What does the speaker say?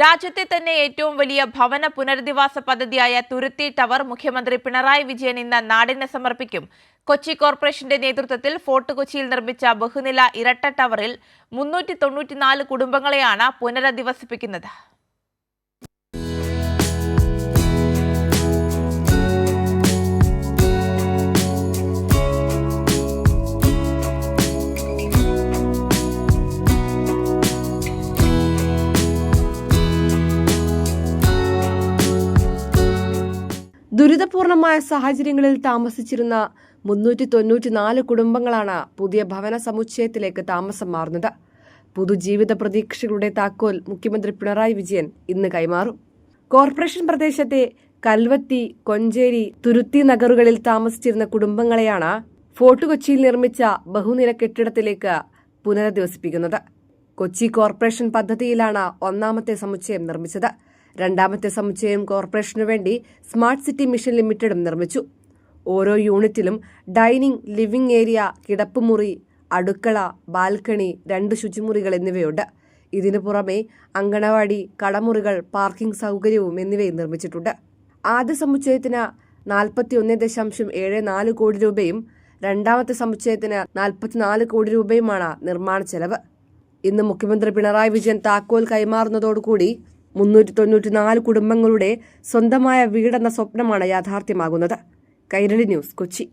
രാജ്യത്തെ തന്നെ ഏറ്റവും വലിയ ഭവന പുനരധിവാസ പദ്ധതിയായ തുരുത്തി ടവർ മുഖ്യമന്ത്രി പിണറായി വിജയൻ ഇന്ന് നാടിന് സമർപ്പിക്കും. കൊച്ചി കോർപ്പറേഷന്റെ നേതൃത്വത്തിൽ ഫോർട്ട് കൊച്ചിയിൽ നിർമ്മിച്ച ബഹുനില ഇരട്ട ടവറിൽ മുന്നൂറ്റി കുടുംബങ്ങളെയാണ് പുനരധിവസിപ്പിക്കുന്നത്. ദുരിതപൂർണമായ സാഹചര്യങ്ങളിൽ താമസിച്ചിരുന്ന മുന്നൂറ്റി തൊണ്ണൂറ്റിനാല് കുടുംബങ്ങളാണ് പുതിയ ഭവന സമുച്ചയത്തിലേക്ക് താമസം മാറുന്നത്. പുതുജീവിത പ്രതീക്ഷകളുടെ താക്കോൽ മുഖ്യമന്ത്രി പിണറായി വിജയൻ ഇന്ന് കൈമാറും. കോർപ്പറേഷൻ പ്രദേശത്തെ കൽവത്തി കൊഞ്ചേരി തുരുത്തി നഗറുകളിൽ താമസിച്ചിരുന്ന കുടുംബങ്ങളെയാണ് ഫോർട്ട് കൊച്ചിയിൽ നിർമ്മിച്ച ബഹുനില കെട്ടിടത്തിലേക്ക് പുനരധിവസിപ്പിക്കുന്നത്. കൊച്ചി കോർപ്പറേഷൻ പദ്ധതിയിലാണ് ഒന്നാമത്തെ സമുച്ചയം നിർമ്മിച്ചത്. രണ്ടാമത്തെ സമുച്ചയം കോർപ്പറേഷനു വേണ്ടി സ്മാർട്ട് സിറ്റി മിഷൻ ലിമിറ്റഡും നിർമ്മിച്ചു. ഓരോ യൂണിറ്റിലും ഡൈനിംഗ് ലിവിംഗ് ഏരിയ കിടപ്പുമുറി അടുക്കള ബാൽക്കണി രണ്ട് ശുചിമുറികൾ എന്നിവയുണ്ട്. ഇതിനു പുറമെ അങ്കണവാടി കടമുറികൾ പാർക്കിംഗ് സൗകര്യവും എന്നിവയും നിർമ്മിച്ചിട്ടുണ്ട്. ആദ്യ സമുച്ചയത്തിന് നാൽപ്പത്തി ഒന്ന് ദശാംശം ഏഴ് നാല് കോടി രൂപയും രണ്ടാമത്തെ സമുച്ചയത്തിന് നാൽപ്പത്തിനാല് കോടി രൂപയുമാണ് നിർമ്മാണ ചെലവ്. ഇന്ന് മുഖ്യമന്ത്രി പിണറായി വിജയൻ താക്കോൽ കൈമാറുന്നതോടുകൂടി മുന്നൂറ്റി തൊണ്ണൂറ്റി നാല് കുടുംബങ്ങളുടെ സ്വന്തമായ വീടെന്ന സ്വപ്നമാണ് യാഥാർത്ഥ്യമാകുന്നത്. കൈരളി ന്യൂസ് കൊച്ചി.